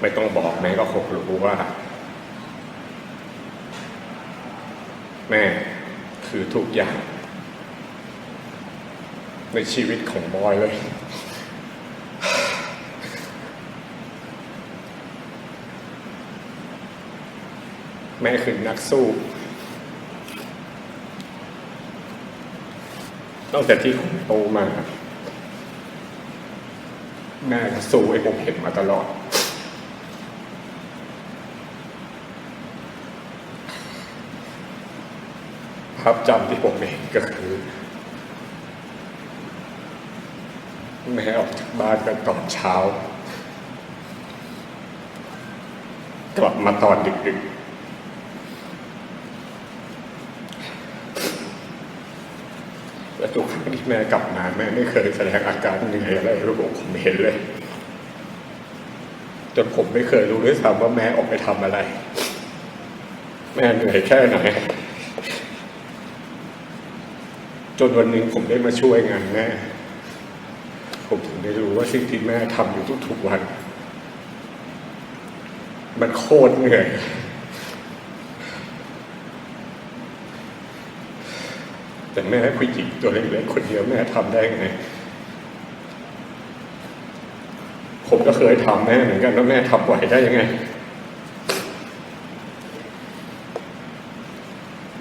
ไม่ต้องบอกแม่ก็คงรู้ว่า แม่คือทุกอย่าง ในชีวิตของบอยเลย แม่คือนักสู้ตั้งแต่ที่ผมโตมา แม่สู้ให้ผมเห็นมาตลอด ภาพจำที่ผมเห็นก็คือแม่ออกจากบ้านกันตอนเช้า กลับมาตอนดึกๆและทุกครั้งที่แม่กลับมาแม่ไม่เคยแสดงอาการเหนื่อยอะไรให้ผมเห็นเลย จนผมไม่เคยรู้ด้วยซ้ำว่าแม่ออกไปทำอะไร แม่เหนื่อยแค่ไหน จนวันหนึ่งผมได้มาช่วยงานแม่ ผมถึงได้รู้ว่าสิ่งที่แม่ทำอยู่ทุกๆวัน มันโคตรเหนื่อยแต่แม่ผู้หญิงตัวเล็กๆคนเดียวแม่ทำได้ไงผมก็เคยทำแม่เหมือนกันแล้วแม่ทำไหวได้ยังไง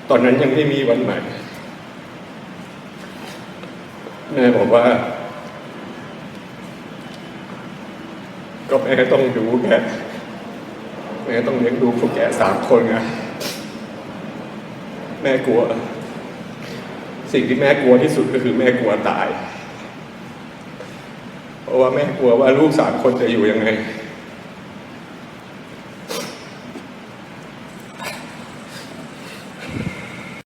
ตอนนั้นยังไม่มีวันใหม่ แม่บอกว่า ก็แม่ต้องดูแกแม่ต้องเลี้ยงดูพวกแกสามคนไงแม่กลัว สิ่งที่แม่กลัวที่สุดก็คือแม่กลัวตาย เพราะว่าแม่กลัวว่าลูกสามคนจะอยู่ยังไง